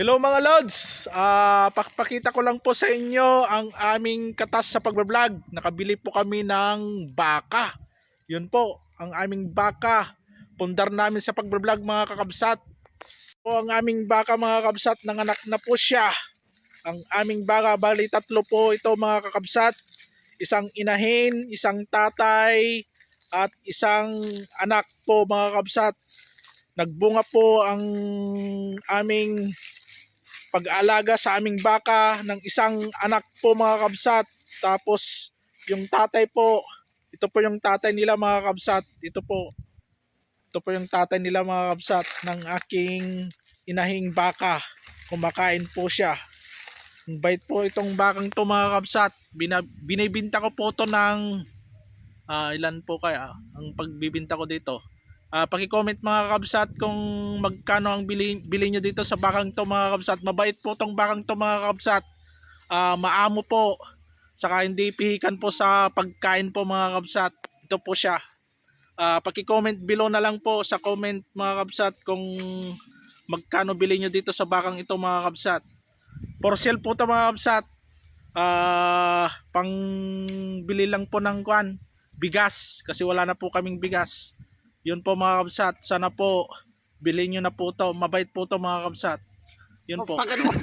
Hello mga Lods! Ah, pakpakita ko lang po sa inyo ang aming katas sa pagbablog. Nakabili po kami ng baka. Yun po, ang aming baka. Pundar namin sa pagbablog mga kakabsat. Po ang aming baka mga kakabsat, nanganak na po siya. Ang aming baka, bali tatlo po ito mga kakabsat. Isang inahin, isang tatay, at isang anak po mga kakabsat. Nagbunga po ang aming pag-aalaga sa aming baka ng isang anak po mga kabsat. Tapos yung tatay po, ito po yung tatay nila mga kabsat. Ito po. Ito po yung tatay nila mga kabsat ng aking inahing baka. Kumakain po siya. Ang bait po itong bakang to mga kabsat. Bina, binibinta ko po to ng ah, ilan po kaya ang pagbibinta ko dito. Ah, paki-comment mga kabsat kung magkano ang bili, bili nyo dito sa bakang to mga kabsat. Mabait po tong bakang to mga kabsat. Ah, maamo po. Saka hindi pihikan po sa pagkain po mga kabsat. Ito po siya. Ah, paki-comment below na lang po sa comment mga kabsat kung magkano bili nyo dito sa bakang ito mga kabsat. For sale po to mga kabsat. Ah, pang bili lang po ng kwan, bigas kasi wala na po kaming bigas. Yun po mga kabsat. Sana po bilhin nyo na po to. Mabait po to mga kabsat. Yun po. Pagano mo